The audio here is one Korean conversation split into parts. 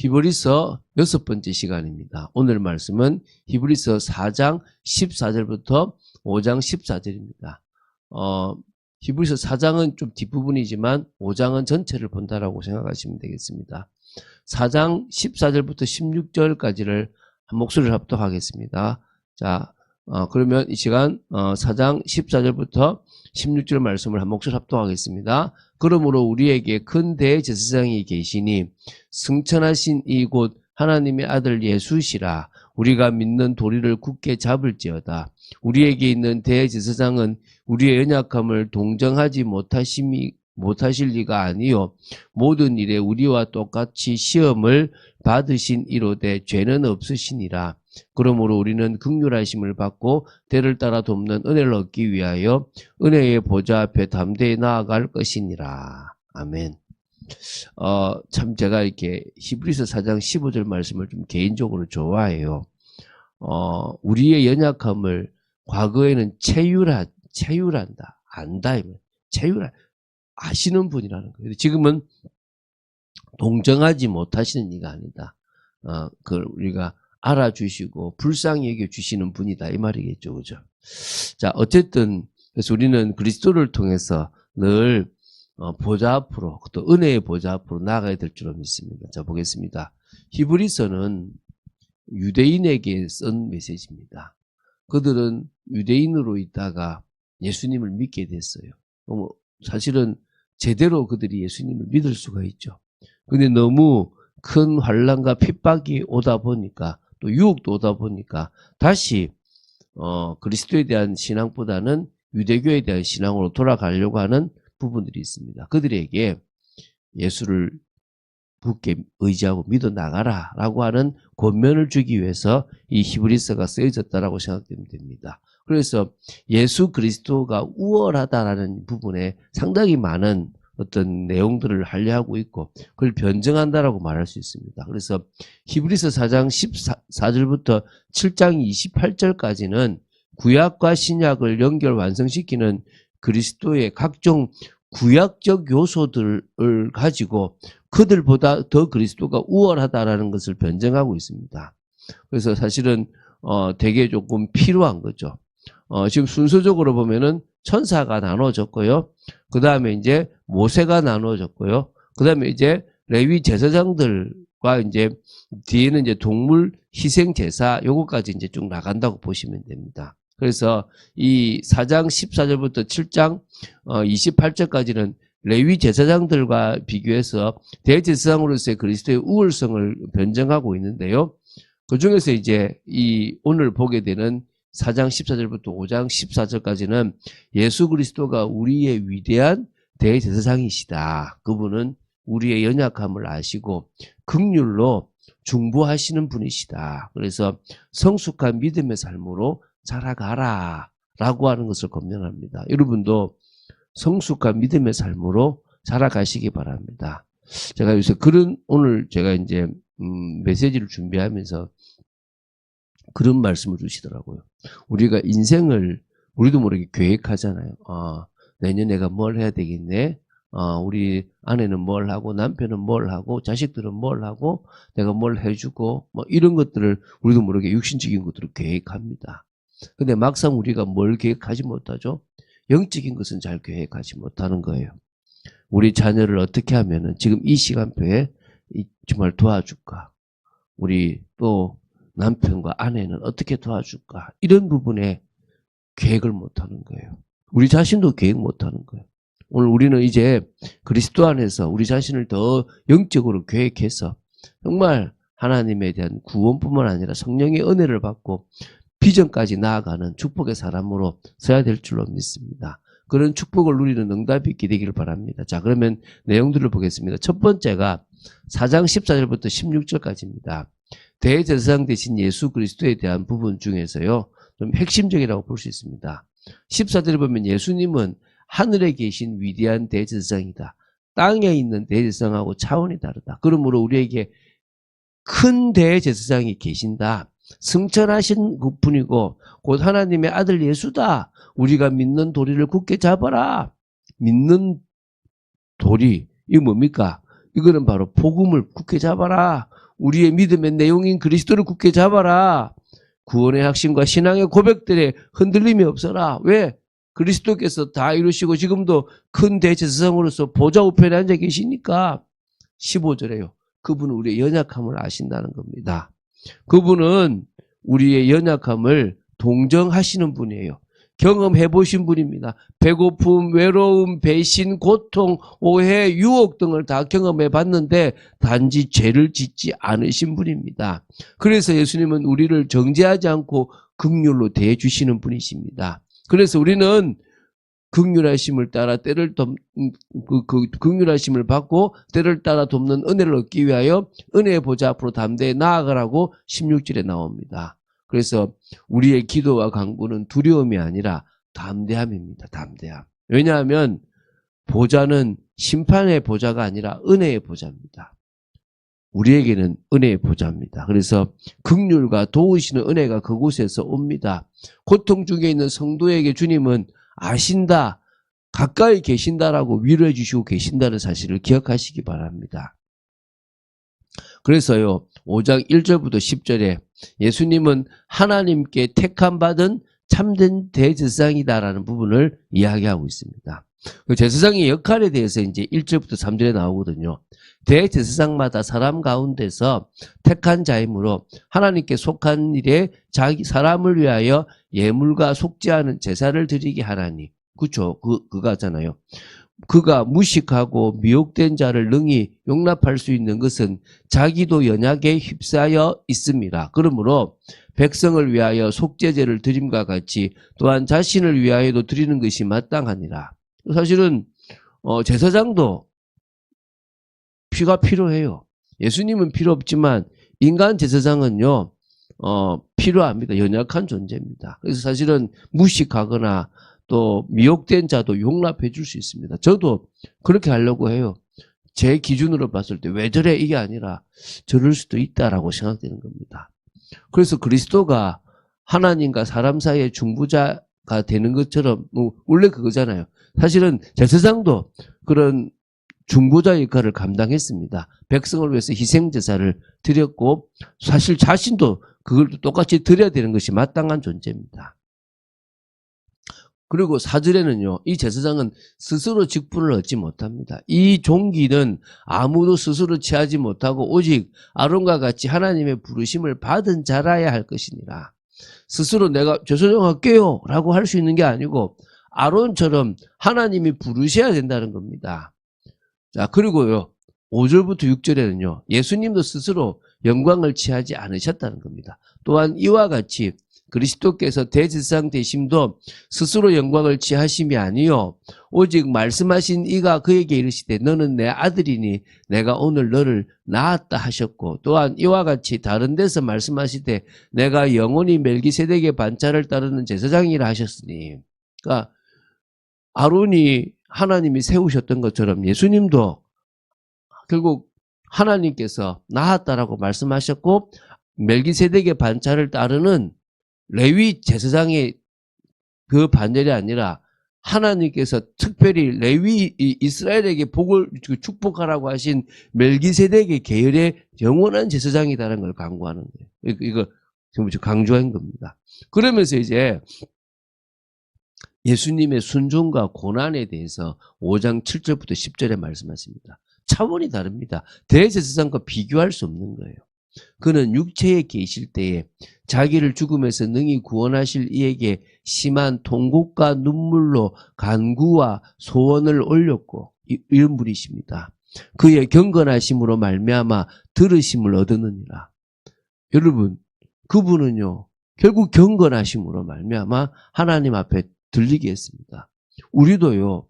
히브리서 여섯 번째 시간입니다. 오늘 말씀은 히브리서 4장 14절부터 5장 14절입니다. 어, 히브리서 4장은 좀 뒷부분이지만 5장은 전체를 본다라고 생각하시면 되겠습니다. 4장 14절부터 16절까지를 한 목소리를 합독하겠습니다. 자, 어, 그러면 이 시간 어, 4장 14절부터 16절 말씀을 한 목소리 합독하겠습니다. 그러므로 우리에게 큰 대제사장이 계시니 승천하신 이곳 하나님의 아들 예수시라 우리가 믿는 도리를 굳게 잡을지어다. 우리에게 있는 대제사장은 우리의 연약함을 동정하지 못하심이 못하실 리가 아니요 모든 일에 우리와 똑같이 시험을 받으신 이로되 죄는 없으시니라. 그러므로 우리는 극률하심을 받고 대를 따라 돕는 은혜를 얻기 위하여 은혜의 보좌 앞에 담대히 나아갈 것이니라. 아멘. 어, 참 제가 이렇게 히브리서 4장 15절 말씀을 좀 개인적으로 좋아해요. 어, 우리의 연약함을 과거에는 체휼하, 체휼한다. 안다. 체휼하, 아시는 분이라는 거예요. 지금은 동정하지 못하시는 이가 아니다. 어, 그걸 우리가 알아주시고 불쌍히 여겨주시는 분이다. 이 말이겠죠. 그죠? 자, 어쨌든, 그래서 우리는 그리스도를 통해서 늘 어, 보좌 앞으로, 또 은혜의 보좌 앞으로 나아가야 될 줄로 믿습니다. 자, 보겠습니다. 히브리서는 유대인에게 쓴 메시지입니다. 그들은 유대인으로 있다가 예수님을 믿게 됐어요. 어, 사실은 제대로 그들이 예수님을 믿을 수가 있죠. 근데 너무 큰 환란과 핍박이 오다 보니까 또 유혹도 오다 보니까 다시 어, 그리스도에 대한 신앙보다는 유대교에 대한 신앙으로 돌아가려고 하는 부분들이 있습니다. 그들에게 예수를 굳게 의지하고 믿어 나가라 라고 하는 권면을 주기 위해서 이 히브리서가 쓰여졌다라고 생각되면 됩니다. 그래서 예수 그리스도가 우월하다라는 부분에 상당히 많은 어떤 내용들을 한려하고 있고 그걸 변증한다라고 말할 수 있습니다. 그래서 히브리서 4장 14절부터 7장 28절까지는 구약과 신약을 연결 완성시키는 그리스도의 각종 구약적 요소들을 가지고 그들보다 더 그리스도가 우월하다라는 것을 변증하고 있습니다. 그래서 사실은 어 되게 조금 필요한 거죠. 어 지금 순서적으로 보면은 천사가 나눠졌고요. 그 다음에 이제 모세가 나눠졌고요. 그 다음에 이제 레위 제사장들과 이제 뒤에는 이제 동물 희생 제사 요거까지 이제 쭉 나간다고 보시면 됩니다. 그래서 이 4장 14절부터 7장 28절까지는 레위 제사장들과 비교해서 대제사장으로서의 그리스도의 우월성을 변정하고 있는데요. 그 중에서 이제 이 오늘 보게 되는 4장 14절부터 5장 14절까지는 예수 그리스도가 우리의 위대한 대제사장이시다. 그분은 우리의 연약함을 아시고 극률로 중보하시는 분이시다. 그래서 성숙한 믿음의 삶으로 살아가라 라고 하는 것을 권면합니다. 여러분도 성숙한 믿음의 삶으로 살아가시기 바랍니다. 제가 요새 그런 오늘 제가 이제 음, 메시지를 준비하면서 그런 말씀을 주시더라고요. 우리가 인생을 우리도 모르게 계획하잖아요. 아, 내년 내가 뭘 해야 되겠네. 아, 우리 아내는 뭘 하고 남편은 뭘 하고 자식들은 뭘 하고 내가 뭘 해주고 뭐 이런 것들을 우리도 모르게 육신적인 것들을 계획합니다. 근데 막상 우리가 뭘 계획하지 못하죠? 영적인 것은 잘 계획하지 못하는 거예요. 우리 자녀를 어떻게 하면은 지금 이 시간표에 정말 도와줄까? 우리 또 남편과 아내는 어떻게 도와줄까? 이런 부분에 계획을 못하는 거예요. 우리 자신도 계획 못하는 거예요. 오늘 우리는 이제 그리스도 안에서 우리 자신을 더 영적으로 계획해서 정말 하나님에 대한 구원뿐만 아니라 성령의 은혜를 받고 비전까지 나아가는 축복의 사람으로 서야 될 줄로 믿습니다. 그런 축복을 누리는 응답이 되기를 바랍니다. 자, 그러면 내용들을 보겠습니다. 첫 번째가 4장 14절부터 16절까지입니다. 대제사장 대신 예수 그리스도에 대한 부분 중에서요. 좀 핵심적이라고 볼 수 있습니다. 14절을 보면 예수님은 하늘에 계신 위대한 대제사장이다. 땅에 있는 대제사장하고 차원이 다르다. 그러므로 우리에게 큰 대제사장이 계신다. 승천하신 분이고 곧 하나님의 아들 예수다. 우리가 믿는 도리를 굳게 잡아라. 믿는 도리, 이게 뭡니까? 이거는 바로 복음을 굳게 잡아라. 우리의 믿음의 내용인 그리스도를 굳게 잡아라. 구원의 확신과 신앙의 고백들에 흔들림이 없어라. 왜? 그리스도께서 다 이루시고 지금도 큰 대제사장으로서 보좌 우편에 앉아 계시니까 15절에요. 그분은 우리의 연약함을 아신다는 겁니다. 그분은 우리의 연약함을 동정하시는 분이에요. 경험해 보신 분입니다. 배고픔, 외로움, 배신, 고통, 오해, 유혹 등을 다 경험해 봤는데 단지 죄를 짓지 않으신 분입니다. 그래서 예수님은 우리를 정죄하지 않고 극률로 대해 주시는 분이십니다. 그래서 우리는 극률하심을 따라 때를 돕, 음, 그, 그 극률하심을 받고 때를 따라 돕는 은혜를 얻기 위하여 은혜의 보좌 앞으로 담대히 나아가라고 16절에 나옵니다. 그래서 우리의 기도와 강구는 두려움이 아니라 담대함입니다. 담대함. 왜냐하면 보좌는 심판의 보좌가 아니라 은혜의 보좌입니다. 우리에게는 은혜의 보좌입니다. 그래서 극률과 도우시는 은혜가 그곳에서 옵니다. 고통 중에 있는 성도에게 주님은 아신다, 가까이 계신다라고 위로해 주시고 계신다는 사실을 기억하시기 바랍니다. 그래서요, 5장 1절부터 10절에 예수님은 하나님께 택함 받은 참된 대제사장이다라는 부분을 이야기하고 있습니다. 그 제사장의 역할에 대해서 이제 1절부터 3절에 나오거든요. 대제사장마다 사람 가운데서 택한 자이므로 하나님께 속한 일에 자기 사람을 위하여 예물과 않은 제사를 드리게 하나니. 그쵸? 그, 그가잖아요. 그가 무식하고 미혹된 자를 능히 용납할 수 있는 것은 자기도 연약에 휩싸여 있습니다. 그러므로 백성을 위하여 속죄제를 드림과 같이 또한 자신을 위하여도 드리는 것이 마땅하니라. 사실은 어, 제사장도 피가 필요해요. 예수님은 필요 없지만 인간 제사장은요 어, 필요합니다. 연약한 존재입니다. 그래서 사실은 무식하거나 또 미혹된 자도 용납해 줄 수 있습니다. 저도 그렇게 하려고 해요. 제 기준으로 봤을 때 왜 저래 이게 아니라 저럴 수도 있다라고 생각되는 겁니다. 그래서 그리스도가 하나님과 사람 사이의 중부자가 되는 것처럼 뭐 원래 그거잖아요. 사실은 제사장도 그런 중보자 역할을 감당했습니다. 백성을 위해서 희생 제사를 드렸고 사실 자신도 그걸 똑같이 드려야 되는 것이 마땅한 존재입니다. 그리고 사절에는요, 이 제사장은 스스로 직분을 얻지 못합니다. 이 종기는 아무도 스스로 취하지 못하고 오직 아론과 같이 하나님의 부르심을 받은 자라야 할 것이니라. 스스로 내가 제사장 할게요 라고 할 수 있는 게 아니고 아론처럼 하나님이 부르셔야 된다는 겁니다. 자, 그리고요, 5절부터 6절에는요, 예수님도 스스로 영광을 취하지 않으셨다는 겁니다. 또한 이와 같이 그리스도께서 대제사장 되심도 스스로 영광을 취하심이 아니요. 오직 말씀하신 이가 그에게 이르시되 너는 내 아들이니 내가 오늘 너를 낳았다 하셨고 또한 이와 같이 다른 데서 말씀하시되 내가 영원히 멜기세덱의 반차를 따르는 제사장이라 하셨으니. 그러니까 아론이 하나님이 세우셨던 것처럼 예수님도 결국 하나님께서 낳았다라고 말씀하셨고 멜기세덱의 반차를 따르는 레위 제사장의 그 반열이 아니라 하나님께서 특별히 레위 이- 이스라엘에게 복을 그 축복하라고 하신 멜기세덱의 계열의 영원한 제사장이다라는 걸 강구하는 거예요. 이거 전부 강조한 겁니다. 그러면서 이제 예수님의 순종과 고난에 대해서 5장 7절부터 10절에 말씀하십니다. 차원이 다릅니다. 대제사장과 비교할 수 없는 거예요. 그는 육체에 계실 때에 자기를 죽음에서 능히 구원하실 이에게 심한 통곡과 눈물로 간구와 소원을 올렸고 이- 이런 분이십니다. 그의 경건하심으로 말미암아 들으심을 얻으느니라. 여러분, 그분은요. 결국 경건하심으로 말미암아 하나님 앞에 들리게 했습니다. 우리도요.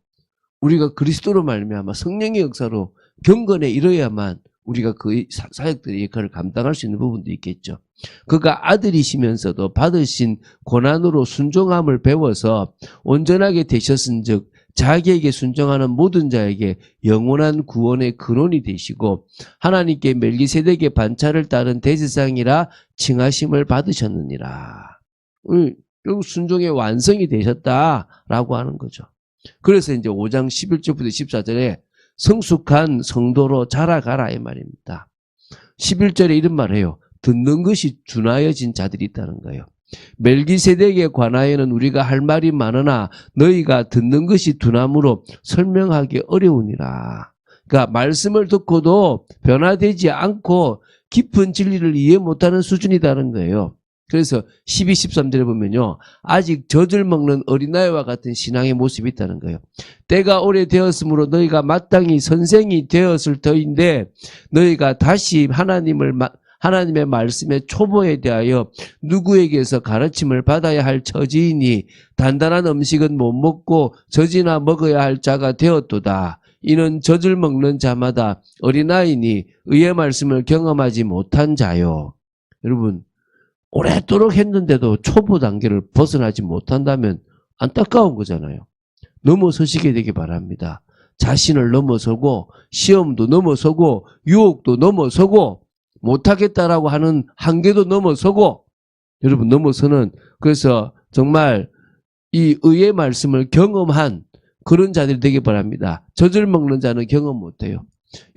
우리가 그리스도로 말미암아 성령의 역사로 경건에 이뤄야만 우리가 그 사- 사역들의 역할을 감당할 수 있는 부분도 있겠죠. 그가 아들이시면서도 받으신 고난으로 순종함을 배워서 온전하게 되셨은즉 자기에게 순종하는 모든 자에게 영원한 구원의 근원이 되시고 하나님께 멜기세덱의 반차를 따른 대제사장이라 칭하심을 받으셨느니라. 음, 결국 순종의 완성이 되셨다라고 하는 거죠. 그래서 이제 5장 11절부터 14절에 성숙한 성도로 자라가라 이 말입니다. 11절에 이런 말을 해요. 듣는 것이 둔하여진 자들이 있다는 거예요. 멜기세덱에 관하여는 우리가 할 말이 많으나 너희가 듣는 것이 둔함으로 설명하기 어려우니라. 그러니까 말씀을 듣고도 변화되지 않고 깊은 진리를 이해 못하는 수준이다는 거예요. 그래서 12, 13절에 보면요. 아직 젖을 먹는 어린아이와 같은 신앙의 모습이 있다는 거예요. 때가 오래되었으므로 너희가 마땅히 선생이 되었을 터인데 너희가 다시 하나님을 마- 하나님의 말씀의 초보에 대하여 누구에게서 가르침을 받아야 할 처지이니 단단한 음식은 못 먹고 젖이나 먹어야 할 자가 되었도다. 이는 젖을 먹는 자마다 어린아이니 의의 말씀을 경험하지 못한 자요. 여러분 오랫도록 했는데도 초보 단계를 벗어나지 못한다면 안타까운 거잖아요. 넘어서시게 되기 바랍니다. 자신을 넘어서고 시험도 넘어서고 유혹도 넘어서고 못하겠다라고 하는 한계도 넘어서고 여러분 넘어서는 그래서 정말 이 의의 말씀을 경험한 그런 자들이 되기 바랍니다. 젖을 먹는 자는 경험 못해요.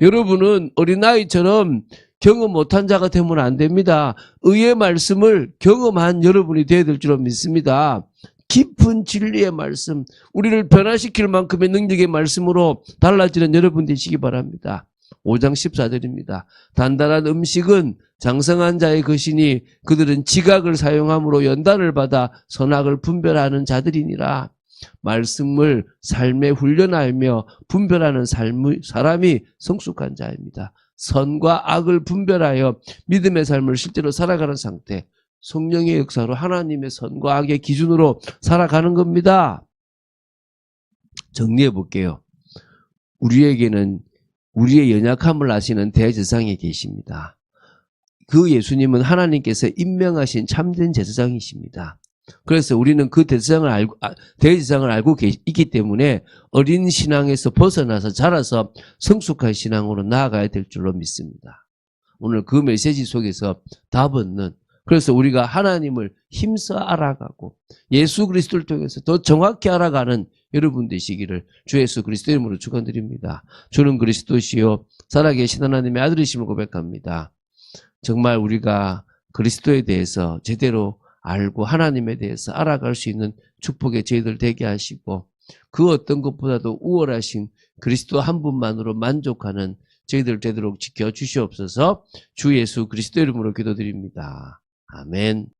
여러분은 어린아이처럼 경험 못한 자가 되면 안 됩니다. 의의 말씀을 경험한 여러분이 되어야 될 줄로 믿습니다. 깊은 진리의 말씀, 우리를 변화시킬 만큼의 능력의 말씀으로 달라지는 여러분 되시기 바랍니다. 5장 14절입니다. 단단한 음식은 장성한 자의 것이니 그들은 지각을 사용함으로 연단을 받아 선악을 분별하는 자들이니라. 말씀을 삶에 훈련하며 분별하는 삶, 사람이 성숙한 자입니다. 선과 악을 분별하여 믿음의 삶을 실제로 살아가는 상태. 성령의 역사로 하나님의 선과 악의 기준으로 살아가는 겁니다. 정리해 볼게요. 우리에게는 우리의 연약함을 아시는 대제사장이 계십니다. 그 예수님은 하나님께서 임명하신 참된 제사장이십니다. 그래서 우리는 그 대제사장을 알고 아, 대제사장을 알고 있기 때문에 어린 신앙에서 벗어나서 자라서 성숙한 신앙으로 나아가야 될 줄로 믿습니다. 오늘 그 메시지 속에서 답은 그래서 우리가 하나님을 힘써 알아가고 예수 그리스도를 통해서 더 정확히 알아가는 여러분 되시기를 주 예수 그리스도 이름으로 축원드립니다. 주는 그리스도시요 살아계신 하나님의 아들이심을 고백합니다. 정말 우리가 그리스도에 대해서 제대로 알고 하나님에 대해서 알아갈 수 있는 축복의 저희들 되게 하시고 그 어떤 것보다도 우월하신 그리스도 한 분만으로 만족하는 저희들 되도록 지켜 주시옵소서 주 예수 그리스도 이름으로 기도드립니다. 아멘.